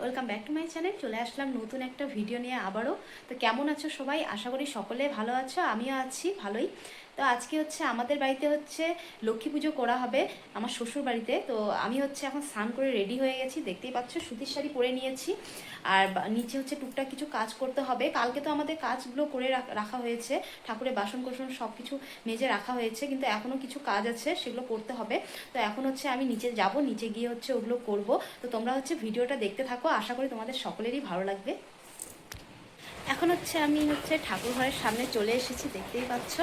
Welcome back to my channel চলে আসলাম নতুন একটা ভিডিও নিয়ে আবারও। তো কেমন আছো সবাই? আশা করি সকলে ভালো আছো, আমিও আছি, ভালোই। তো আজকে হচ্ছে আমাদের বাড়িতে হচ্ছে লক্ষ্মী পুজো করা হবে আমার শ্বশুর বাড়িতে। তো আমি হচ্ছে এখন স্নান করে রেডি হয়ে গেছি, দেখতেই পাচ্ছ, সুতির শাড়ি পরে নিয়েছি। আর নিচে হচ্ছে টুকটাক কিছু কাজ করতে হবে। কালকে তো আমাদের কাজগুলো করে রাখ- রাখা হয়েছে। ঠাকুরের বাসন কোসন সব কিছু মেজে রাখা হয়েছে, কিন্তু এখনও কিছু কাজ আছে, সেগুলো করতে হবে। তো এখন হচ্ছে আমি নিচে যাব, নিচে গিয়ে হচ্ছে ওগুলো করব। তো তোমরা হচ্ছে ভিডিওটা দেখতে থাকো, আশা করি তোমাদের সকলেরই ভালো লাগবে। এখন হচ্ছে আমি হচ্ছে ঠাকুর ঘরের সামনে চলে এসেছি, দেখতেই পাচ্ছ।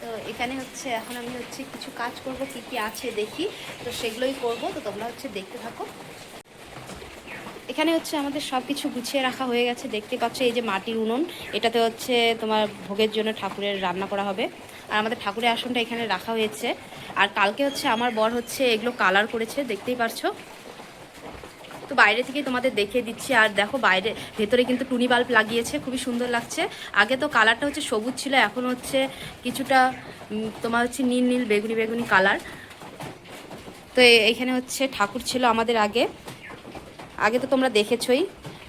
তো এখানে হচ্ছে এখন আমি হচ্ছে কিছু কাজ করব, কি কি আছে দেখি। তো সেগুলোই করব, তো তোমরা হচ্ছে দেখতে থাকো। এখানে হচ্ছে আমাদের সব কিছু গুছিয়ে রাখা হয়ে গেছে, দেখতে পাচ্ছ এই যে মাটির উনুন। এটাতে হচ্ছে তোমার ভোগের জন্য ঠাকুরের রান্না করা হবে। আর আমাদের ঠাকুরের আসনটা এখানে রাখা হয়েছে। আর কালকে হচ্ছে আমার বর হচ্ছে এগুলো কালার করেছে, দেখতেই পারছ। তো বাইরে থেকে তোমাদের দেখিয়ে দিচ্ছি। আর দেখো বাইরে, ভেতরে কিন্তু টুনি বাল্ব লাগিয়েছে, খুবই সুন্দর লাগছে। আগে তো কালারটা হচ্ছে সবুজ ছিল, এখন হচ্ছে কিছুটা তোমার হচ্ছে নীল নীল বেগুনি বেগুনি কালার। তো এইখানে হচ্ছে ঠাকুর ছিল আমাদের আগে। আগে তো তোমরা দেখেছই,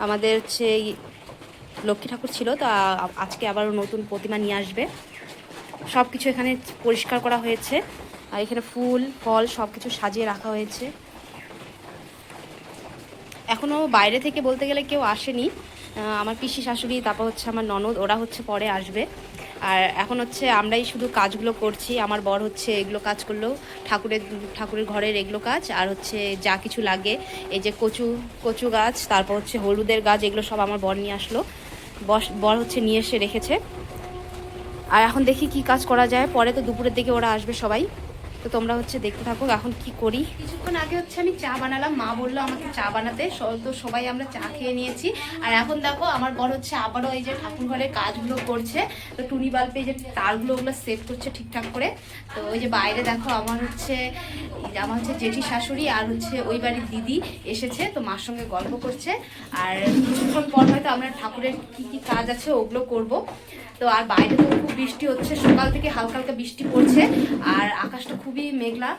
আমাদের হচ্ছে লক্ষ্মী ঠাকুর ছিল, তো আজকে আবার নতুন প্রতিমা নিয়ে আসবে। সব কিছু এখানে পরিষ্কার করা হয়েছে। আর এখানে ফুল, ফল সব কিছু সাজিয়ে রাখা হয়েছে। এখনও বাইরে থেকে বলতে গেলে কেউ আসেনি। আমার পিসি শাশুড়ি, তারপর হচ্ছে আমার ননদ, ওরা হচ্ছে পরে আসবে। আর এখন হচ্ছে আমরাই শুধু কাজগুলো করছি। আমার বর হচ্ছে এগুলো কাজ করল, ঠাকুরের ঠাকুরের ঘরের এগুলো কাজ। আর হচ্ছে যা কিছু লাগে, এই যে কচু কচু গাছ, তারপর হচ্ছে হলুদের গাছ, এগুলো সব আমার বর নিয়ে আসলো। বস, বর হচ্ছে নিয়ে এসে রেখেছে। আর এখন দেখি কি কাজ করা যায়। পরে তো দুপুরের দিকে ওরা আসবে সবাই। তো তোমরা হচ্ছে দেখতে থাকো এখন কি করি। কিছুক্ষণ আগে হচ্ছে আমি চা বানালাম, মা বলল আমাকে চা বানাতে তো সবাই আমরা চা খেয়ে নিয়েছি। আর এখন দেখো আমার বড় হচ্ছে আবারও এই যে ঠাকুর ঘরের কাজগুলো করছে, তো টুনি বাল্বে যে তারগুলো ওগুলো সেট করছে ঠিকঠাক করে। তো ওই যে বাইরে দেখো আমার হচ্ছে আমার হচ্ছে জেঠি শাশুড়ি আর হচ্ছে ওই বাড়ির দিদি এসেছে, তো মার সঙ্গে গল্প করছে। আর কিছুক্ষণ পর হয়তো আমরা ঠাকুরের কি কি কাজ আছে ওগুলো করব। তো আর বাইরে তো খুব বৃষ্টি হচ্ছে, সকাল থেকে হালকা হালকা বৃষ্টি পড়ছে, আর আকাশটা খুবই মেঘলা।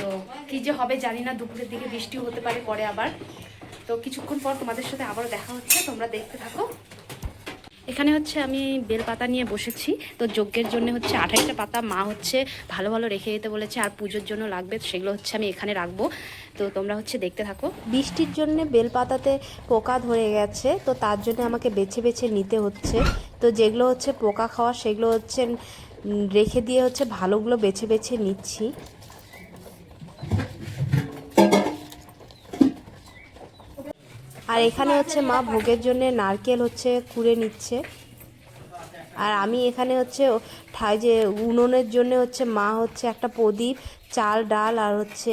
তো কি যে হবে জানি না, দুপুরের দিকে বৃষ্টিও হতে পারে পরে আবার। তো কিছুক্ষণ পর তোমাদের সাথে আবারও দেখা হচ্ছে, তোমরা দেখতে থাকো। এখানে হচ্ছে আমি বেলপাতা নিয়ে বসেছি, তো যজ্ঞের জন্য হচ্ছে আঠাইশটা পাতা মা হচ্ছে ভালো ভালো রেখে দিতে বলেছে, আর পুজোর জন্য লাগবে সেগুলো হচ্ছে আমি এখানে রাখব। তো তোমরা হচ্ছে দেখতে থাকো। বৃষ্টির জন্য বেলপাতাতে পোকা ধরে গেছে, তো তার জন্য আমাকে বেছে বেছে নিতে হচ্ছে। তো যেগুলো হচ্ছে পোকা খাওয়া, সেগুলো হচ্ছে রেখে দিয়ে হচ্ছে ভালোগুলো বেছে বেছে নিচ্ছি। আর এখানে হচ্ছে মা ভোগের জন্য নারকেল হচ্ছে কুড়ে নিচ্ছে। আর আমি এখানে হচ্ছে ঠাই যে উনুনের জন্য হচ্ছে মা হচ্ছে একটা প্রদীপ, চাল, ডাল আর হচ্ছে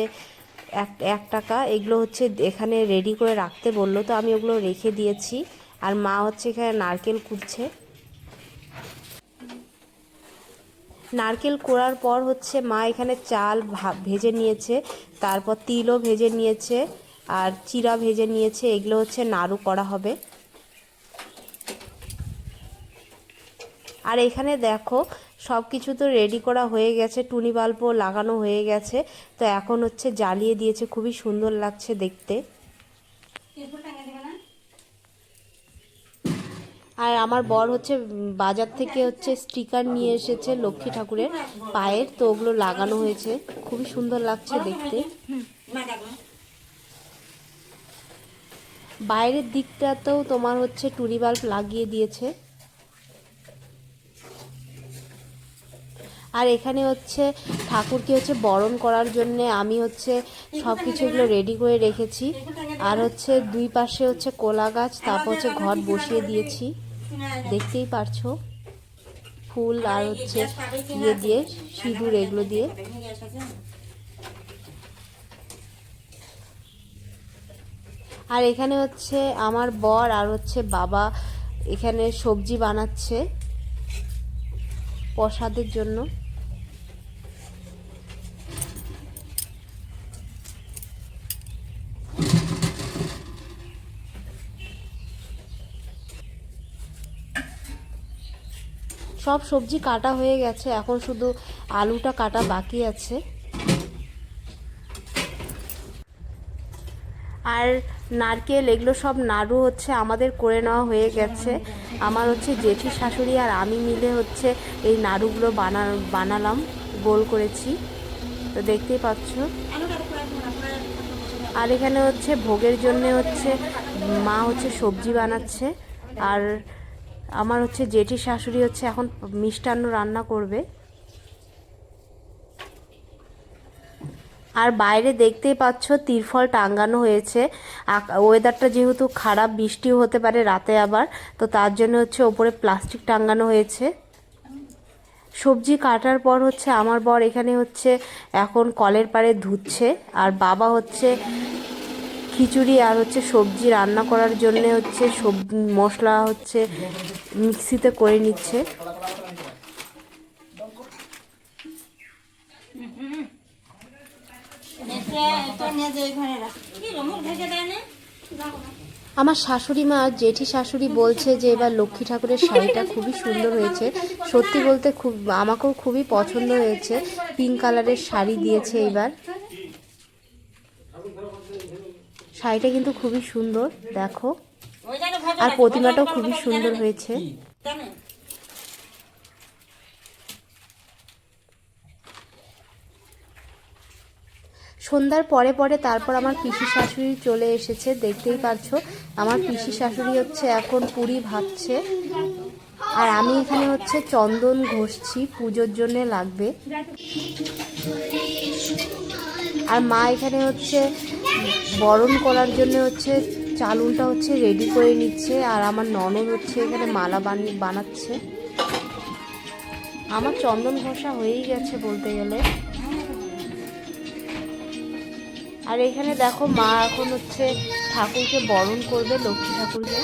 এক এক টাকা, এগুলো হচ্ছে এখানে রেডি করে রাখতে বলল, তো আমি ওগুলো রেখে দিয়েছি। আর মা হচ্ছে এখানে নারকেল কুড়ছে নারকেল কোড়ার পর হচ্ছে মা এখানে চাল ভেজে নিয়েছে, তারপর তিলও ভেজে নিয়েছে, আর চিরা ভেজে নিয়েছে, এগুলো হচ্ছে নাড়ু করা হবে। আর এখানে দেখো সব কিছু তো রেডি করা হয়ে গেছে, টুনি বাল্বও লাগানো হয়ে গেছে, তো এখন হচ্ছে জ্বালিয়ে দিয়েছে, খুবই সুন্দর লাগছে দেখতে। আর আমার বর হচ্ছে বাজার থেকে হচ্ছে স্টিকার নিয়ে এসেছে লক্ষ্মী ঠাকুরের পায়ের, তো ওগুলো লাগানো হয়েছে, খুবই সুন্দর লাগছে দেখতে। বাইরের দিকটাতেও তোমার হচ্ছে টুনি বাল্ব লাগিয়ে দিয়েছে। আর এখানে হচ্ছে ঠাকুরকে হচ্ছে বরণ করার জন্য আমি হচ্ছে সব কিছু এগুলো রেডি করে রেখেছি। আর হচ্ছে দুই পাশে হচ্ছে কোলা গাছ, তারপর হচ্ছে ঘর বসিয়ে দিয়েছি। দেখতেই পারছ? ফুল আর হচ্ছে ইয়ে দিয়ে, সিঁদুর এগুলো দিয়ে। আর এখানে হচ্ছে আমার বর আর হচ্ছে বাবা এখানে সবজি বানাচ্ছে প্রসাদের জন্য। সব সবজি কাটা হয়ে গেছে, এখন শুধু আলুটা কাটা বাকি আছে। আর নারকেল, এগুলো সব নাড়ু হচ্ছে, আমাদের করে নেওয়া হয়ে গেছে। আমার হচ্ছে জেঠি শাশুড়ি আর আমি মিলে হচ্ছে এই নাড়ুগুলো বানা, বানালাম, গোল করেছি। তো দেখতেই পাচ্ছ। আর এখানে হচ্ছে ভোগের জন্য হচ্ছে মা হচ্ছে সবজি বানাচ্ছে। আর আমার হচ্ছে জেঠি শাশুড়ি হচ্ছে এখন মিষ্টান্ন রান্না করবে। আর বাইরে দেখতেই পাচ্ছ তিরফল টাঙ্গানো হয়েছে। ওয়েদারটা যেহেতু খারাপ, বৃষ্টিও হতে পারে রাতে আবার, তো তার জন্য হচ্ছে ওপরে প্লাস্টিক টাঙ্গানো হয়েছে। সবজি কাটার পর হচ্ছে আমার বর এখানে হচ্ছে এখন কলের পাড়ে ধুচ্ছে, আর বাবা হচ্ছে খিচুড়ি আর হচ্ছে সবজি রান্না করার জন্য হচ্ছে সব, মশলা হচ্ছে মিক্সিতে করে নিচ্ছে। আমার শাশুড়ি মা, জেঠি শাশুড়ি বলছে যে এবার লক্ষ্মী ঠাকুরের শাড়িটা খুবই সুন্দর হয়েছে। সত্যি বলতে খুব, আমাকেও খুবই পছন্দ হয়েছে। পিঙ্ক কালারের শাড়ি দিয়েছে এবার। শাড়িটা কিন্তু খুবই সুন্দর দেখো। আর প্রতিমাটাও খুবই সুন্দর হয়েছে। সন্ধ্যার পরে পরে তারপর আমার পিসি শাশুড়ি চলে এসেছে দেখতেই পারছ আমার পিসি শাশুড়ি হচ্ছে এখন পুরি ভাবছে। আর আমি এখানে হচ্ছে চন্দন ঘষছি পুজোর জন্য লাগবে। আর মা এখানে হচ্ছে বরণ করার জন্য হচ্ছে চালুনটা হচ্ছে রেডি করে নিচ্ছে আর আমার ননদ হচ্ছে এখানে মালা বানিয়ে বানাচ্ছে। আমার চন্দন ঘষা হয়েই গেছে বলতে গেলে। আর এখানে দেখো মা এখন হচ্ছে ঠাকুরকে বরণ করবে, লক্ষ্মী ঠাকুরকে।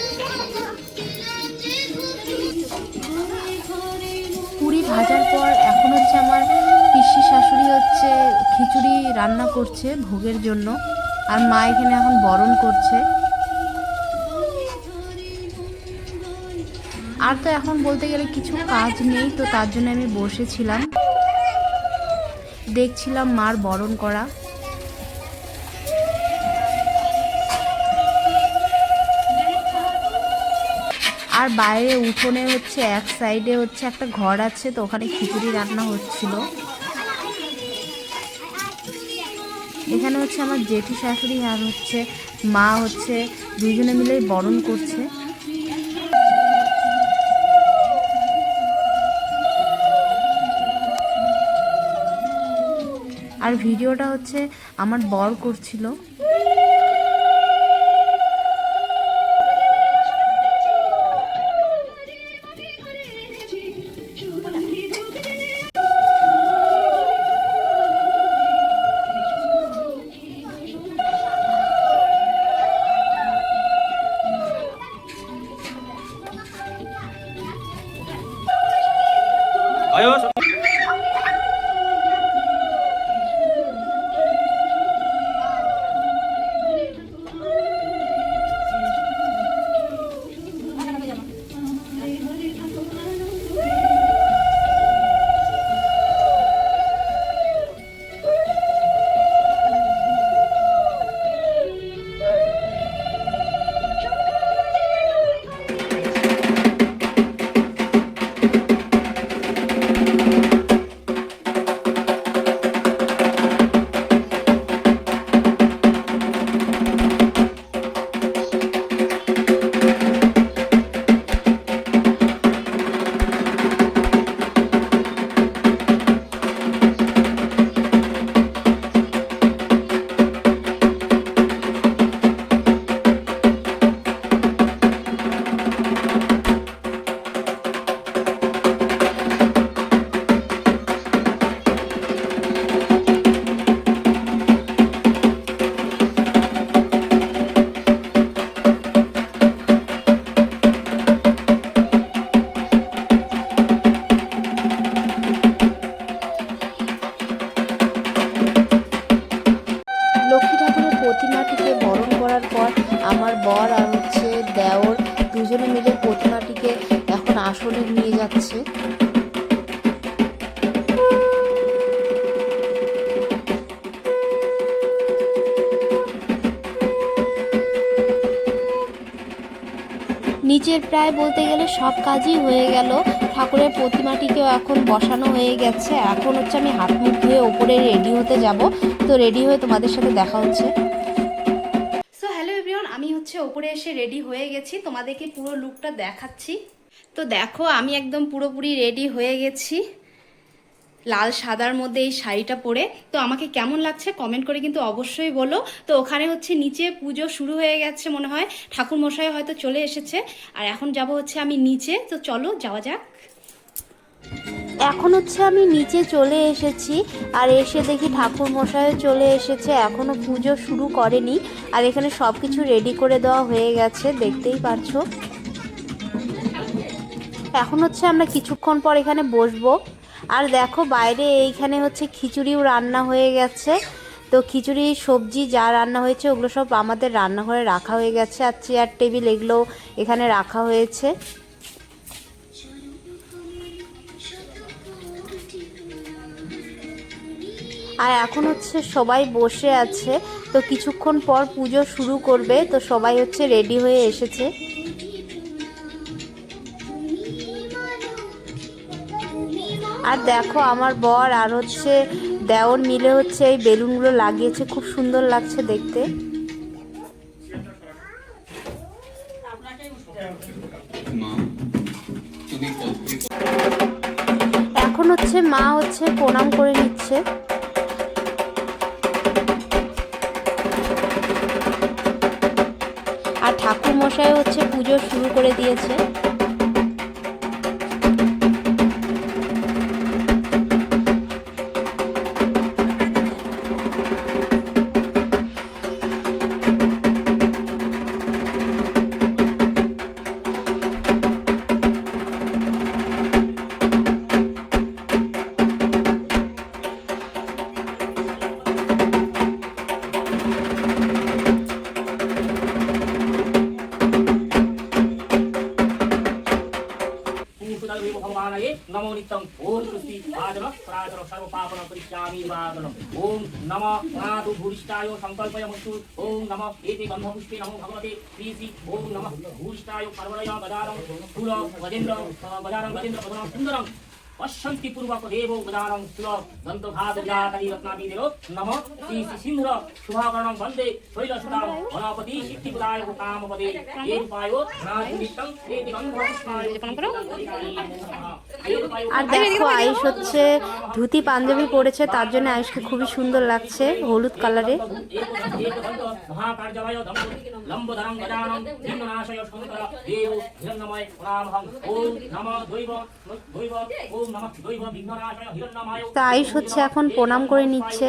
পুরি ভাজার পর এখন হচ্ছে আমার হচ্ছে খিচুড়ি রান্না করছে ভোগের জন্য। আর মা এখানে এখন বরণ করছে। আর তো এখন বলতে গেলে কিছু কাজ নেই, তো তার জন্য আমি বসেছিলাম। দেখছিলাম মার বরণ করা। আর বাইরে উঠোনে হচ্ছে, এক সাইডে হচ্ছে একটা ঘর আছে, তো ওখানে খিচুড়ি রান্না হচ্ছিল। এখানে হচ্ছে আমার জেঠি শাশুড়ি আর হচ্ছে মা হচ্ছে দুজনে মিলেই বরণ করছে। আর ভিডিওটা হচ্ছে আমার বর করছিল। নিচের প্রায় বলতে গেলে সব কাজই হয়ে গেল। ঠাকুরের প্রতিমাটিকেও এখন বসানো হয়ে গেছে। এখন হচ্ছে আমি হাত মুখ ধুয়ে ওপরে রেডি হতে যাব। তো রেডি হয়ে তোমাদের সাথে দেখা হচ্ছে। সো হ্যালো এভরিওয়ান আমি হচ্ছে ওপরে এসে রেডি হয়ে গেছি। তোমাদেরকে পুরো লুকটা দেখাচ্ছি। তো দেখো, আমি একদম পুরোপুরি রেডি হয়ে গেছি। লাল সাদার মধ্যে এই শাড়িটা পরে। তো আমাকে কেমন লাগছে কমেন্ট করে কিন্তু অবশ্যই বলো। তো ওখানে হচ্ছে নিচে পুজো শুরু হয়ে গেছে মনে হয়। ঠাকুর মশাই হয়তো চলে এসেছে। আর এখন যাব হচ্ছে আমি নিচে। তো চলো যাওয়া যাক। এখন হচ্ছে আমি নিচে চলে এসেছি। আর এসে দেখি ঠাকুর মশাইও চলে এসেছে। এখনও পুজো শুরু করেনি। আর এখানে সব কিছু রেডি করে দেওয়া হয়ে গেছে। দেখতেই পারছ। এখন হচ্ছে আমরা কিছুক্ষণ পর এখানে বসবো। আর দেখো বাইরে এইখানে হচ্ছে খিচুড়িও রান্না হয়ে গেছে। তো খিচুড়ি, সবজি যা রান্না হয়েছে ওগুলো সব আমাদের রান্নাঘরে রাখা হয়ে গেছে আর চেয়ার টেবিল এগুলো এখানে রাখা হয়েছে। আর এখন হচ্ছে সবাই বসে আছে। তো কিছুক্ষণ পর পুজো শুরু করবে। তো সবাই হচ্ছে রেডি হয়ে এসেছে। আর দেখো আমার বর আর হচ্ছে দেওর মিলে হচ্ছে এই বেলুনগুলো লাগিয়েছে। খুব সুন্দর লাগছে দেখতে। এখন হচ্ছে মা হচ্ছে প্রণাম করে নিচ্ছে। আর ঠাকুর মশাই হচ্ছে পুজো শুরু করে দিয়েছে। ॐ सृष्टि आचर प्राचर सर्वपापन परित्यामि निवारणम्। ॐ नमः नादु भूरिष्ठाय सङ्कल्पय मस्तु ॐ नमः, एते गन्धपुष्पे नमो भगवते श्रीसि ॐ नमः, भूरिष्ठाय पर्वणय गजारं कुल गजेन्द्र गजारं गजेन्द्र पदनं सुन्दरं পশ্যন্তি পূর্বক দেব উদানং কুল দন্তভাগজাতরীরত্নাবিদেব নম শ্রী সিন্ধুর শুভাকরণং বন্দে শৈলসুতাম গণপতি সিদ্ধিপ্রদায় কামপদে এ উপায় নাদিবিষ্টং এতি আর দেখো আয়ুষ হচ্ছে ধুতি পাঞ্জাবি পরেছে তার জন্য আয়ুষকে খুবই সুন্দর লাগছে হলুদ কালারে। মহাকার্যবায় নমঃ দৈব বিঘ্ননাশয় হিরণ্যময় তা আয়ুষ হচ্ছে এখন প্রণাম করে নিচ্ছে।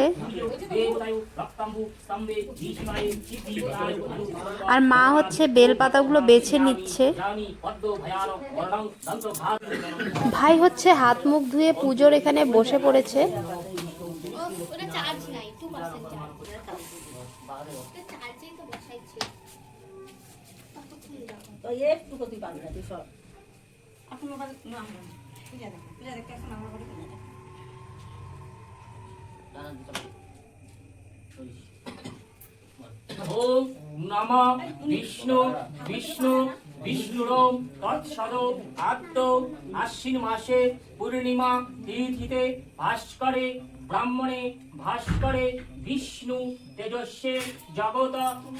আর মা হচ্ছে বেল পাতাগুলো বেছে নিচ্ছে। ভাই হচ্ছে হাত মুখ ধুয়ে পুজোর এখানে বসে পড়েছে। চার্জ নাই টু পার্সেন্ট চার্জ ওটা চার্জেই তো বসাইছি তো একটু তুই পাবি না তুই সব ওম নমঃ বিষ্ণু বিষ্ণু বিষ্ণুরম আত্ম আশ্বিন মাসে পূর্ণিমা তিথিতে ভাস্করে ব্রাহ্মণে ভাস্করে বিষ্ণু তেজস্বে জগত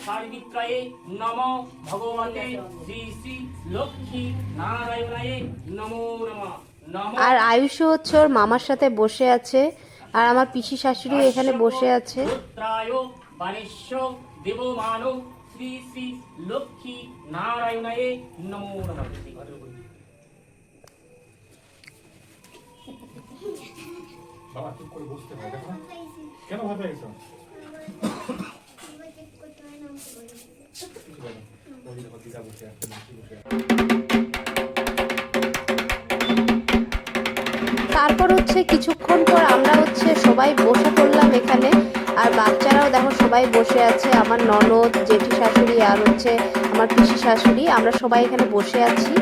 সার্বিত্রয়ে নম ভগবতে শ্রী শ্রী লক্ষ্মী নারায়ণায় নমঃ নমঃ আর আয়ুষও হচ্ছে ওর মামার সাথে বসে আছে আর আমার পিসি শাশুড়ি এখানে বসে আছে। পুত্রায় বাণেশ্য দেবমান শ্রী তারপর হচ্ছে কিছুক্ষণ পর আমরা হচ্ছে সবাই বসে পড়লাম এখানে। আর বাচ্চারাও দেখো সবাই বসে আছে, আমার ননদ, জেঠি শাশুড়ি আর হচ্ছে আমার পিসি শাশুড়ি, আমরা সবাই এখানে বসে আছি।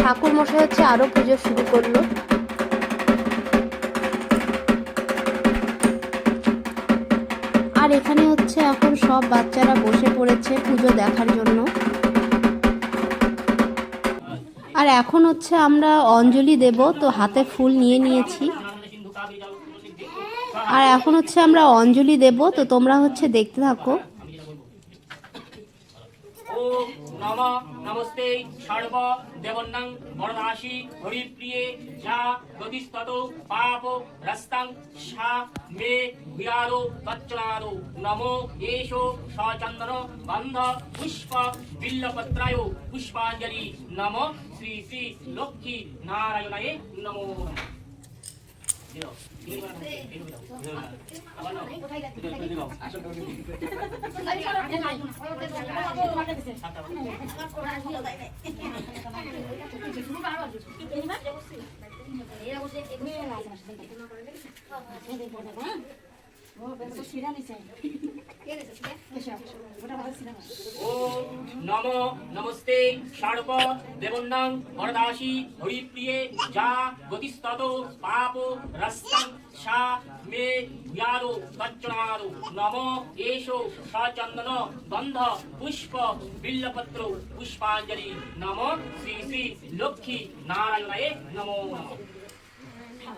ঠাকুর মশাই হচ্ছে আরও পুজো শুরু করল। আর এখানে হচ্ছে এখন সব বাচ্চারা বসে পড়েছে পুজো দেখার জন্য। আর এখন হচ্ছে আমরা অঞ্জলি দেব, তো হাতে ফুল নিয়ে নিয়েছি। আর এখন হচ্ছে আমরা অঞ্জলি দেব, তো তোমরা হচ্ছে দেখতে থাকো। নমস্তে সর্ব দেবন্নং বরদাসী হরিপ্রিয়ে যা গতিস্তত পাপ রস্তাং সা মে বিয়ারো তচ্চনাদো নমো এষো সচন্দন গন্ধ পুষ্প বিল্লপত্রায় পুষ্পাঞ্জলি নম শ্রী শ্রী লক্ষ্মী নারায়ণায় নমো নমঃ। দিও, দিও, দিও, দিও, নম নমস্তে সর্ব দেবন্নং বরদাসী হরিপ্রিয়ে যা গতিস্তত পাপ রস্তং সা মে জ্ঞানো তচ্চনাদো নম এষো সচন্দন গন্ধ পুষ্প বিল্লপত্র পুষ্পাঞ্জলি নম শ্রী শ্রী লক্ষ্মী নারায়ণায় নমো নমঃ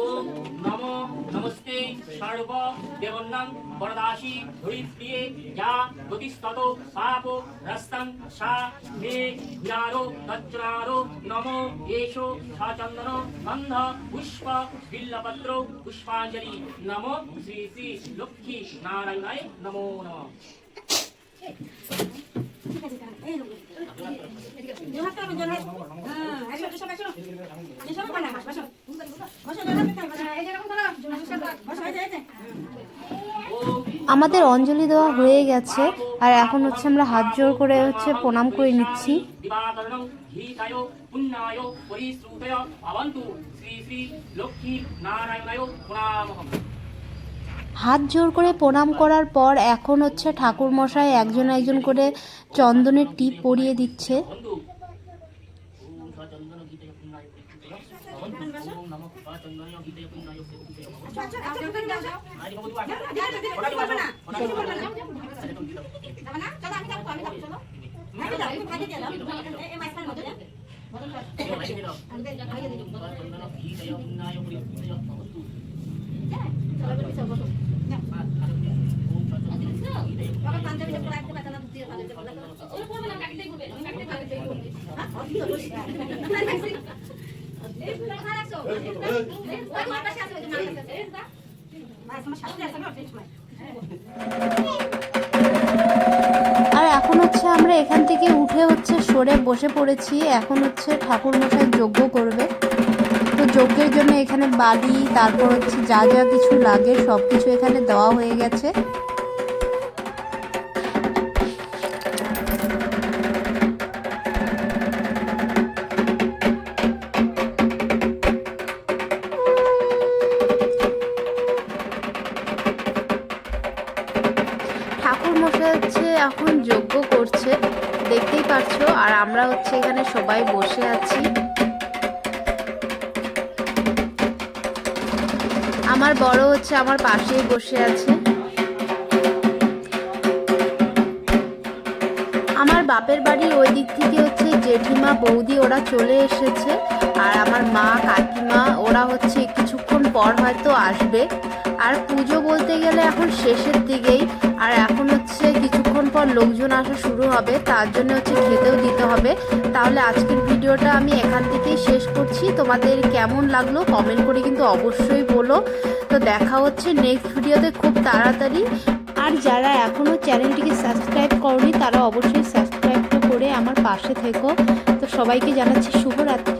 ওম নম নমস্তে সর্ব দেবন্নং বরদাসী হরিপ্রিয়ে যা গতিস্তত পাপ রস্তং সা মে জ্ঞানো তচ্চনারো নম এষো সচন্দন গন্ধ পুষ্প বিল্লপত্র পুষ্পাঞ্জলি নম শ্রী শ্রী লক্ষ্মী নারায়ণায় নমো নমঃ ওম আমাদের অঞ্জলি দেওয়া হয়ে গেছে, আর এখন হচ্ছে আমরা হাত জোর করে হচ্ছে প্রণাম করে নিচ্ছি। হাত জোর করে প্রণাম করার পর এখন হচ্ছে ঠাকুর মশাই একজন একজন করে চন্দনের টিপ পরিয়ে দিচ্ছে বন্ধু ওম সচন্দন গীতায় পুণ্যায় পরিশ্রুতয় ভবন্তু ওম নমঃ সচন্দন গীতায় পুণ্যায় না সচন্দন আর এখন হচ্ছে আমরা এখান থেকে উঠে হচ্ছে সরে বসে পড়েছি। এখন হচ্ছে ঠাকুর মশাই যজ্ঞ করবে। তো যজ্ঞের জন্য এখানে বালি, তারপর হচ্ছে যা যা কিছু লাগে সব কিছু এখানে দেওয়া হয়ে গেছে। সবাই বসে আছি। আমার বড় হচ্ছে আমার পাশেই বসে আছে। আমার বাপের বাড়ি ওই দিক থেকে হচ্ছে জেঠিমা বৌদি ওরা চলে এসেছে আর আমার মা, কাকিমা ওরা হচ্ছে কিছুক্ষণ পর হয়তো আসবে। আর পুজো বলতে গেলে এখন শেষের দিকেই। আর এখন হচ্ছে কিছুক্ষণ পর লোকজন আসা শুরু হবে, তার জন্য হচ্ছে খেতেও দিতে হবে। তাহলে আজকের ভিডিওটা আমি এখান থেকেই শেষ করছি। তোমাদের কেমন লাগল কমেন্ট করে কিন্তু অবশ্যই বলো। তো দেখা হচ্ছে নেক্সট ভিডিওতে খুব তাড়াতাড়ি। আর যারা এখনও চ্যানেলটিকে সাবস্ক্রাইব করনি, তারা অবশ্যই সাবস্ক্রাইবটা করে আমার পাশে থেকো। তো সবাইকে জানাচ্ছি শুভরাত্রি।